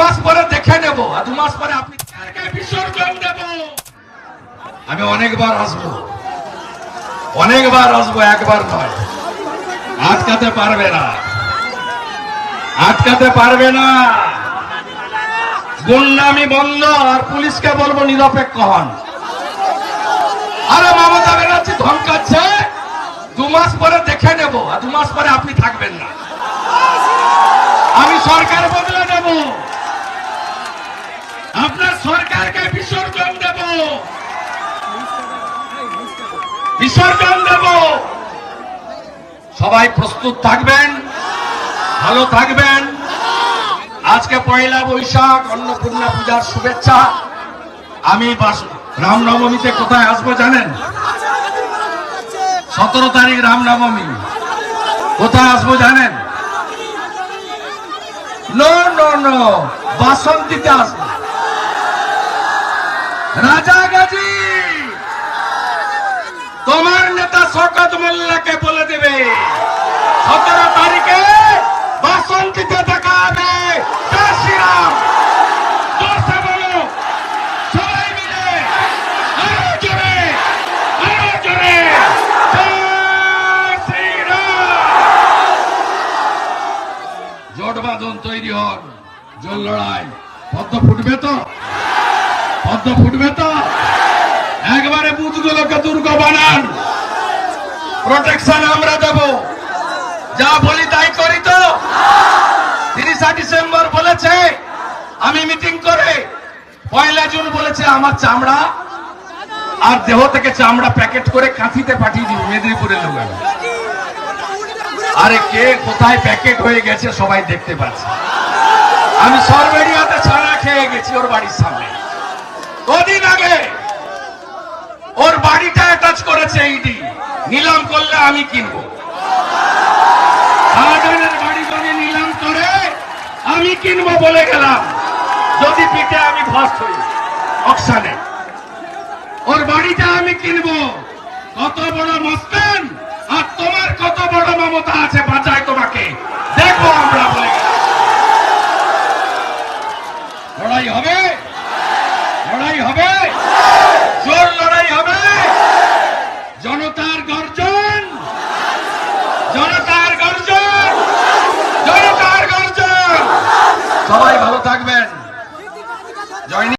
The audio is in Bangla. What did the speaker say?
মাস পরে দেখে নেব আর দু মাস পরে আপনি আমি অনেকবার আসব। অনেকবার আসব একবার নয়। আটকাতে পারবে না। আটকাতে পারবে না। গুন্ডামি বন্ধ আর পুলিশকে বলব নিরপেক্ষ হন। আরে মমতা ব্যানার্জি ধমকাচ্ছে। দু মাস পরে দেখে নেব আর দু মাস পরে আপনি থাকবেন না। আমি সরকার বদলে বিসর্জন দেব সবাই প্রস্তুত থাকবেন? ভালো থাকবেন? আজকে পয়লা বৈশাখ, অন্নপূর্ণা পূজার শুভেচ্ছা। আমি রামনবমীতে কোথায় আসব জানেন? সতেরো তারিখ রামনবমী। কোথায় আসব জানেন? নো নো বাসন্তীতে আসব। রাজাগাজি তোমার নেতা শকত মোল্লাকে বলে দেবে। সতেরো তারিখে বাসন্তীতে দেখা হবে। বাঁধন তৈরি জল লড়াই। পদ্ম ফুটবে তো? পদ্ম ফুটবে তো? একবারে বুথগুলোকে দুর্গ বানান। প্রোটেকশন আমরা দেব। যা বলি তাই করি তো। তিরিশা ডিসেম্বর বলেছে, আমি মিটিং করে পয়লা জুন বলেছে, আমার চামড়া আর দেহ থেকে চামড়া প্যাকেট করে কাঁথিতে পাঠিয়ে দিব, মেদিনীপুরের লোক আরে কে কোথায় প্যাকেট হয়ে গেছে সবাই দেখতে পাচ্ছে। আমি সরবেরিয়াতে ছাড়া খেয়ে গেছি ওর বাড়ির সামনে। কদিন আগে আছে ইডি নিলাম করলে আমি কিনব। বাড়ি বাড়ি নিলাম করে আমি কিনব বলে গেলাম। যদি পিঠে আমি হই ওর বাড়িটা আমি কিনব। কত বড় মস্তান আর তোমার কত বড় মমতা আছে বাঁচায় তোমাকে। দেখো আমরা লড়াই হবে? লড়াই হবে? জোর লড়াই হবে? থাকবেন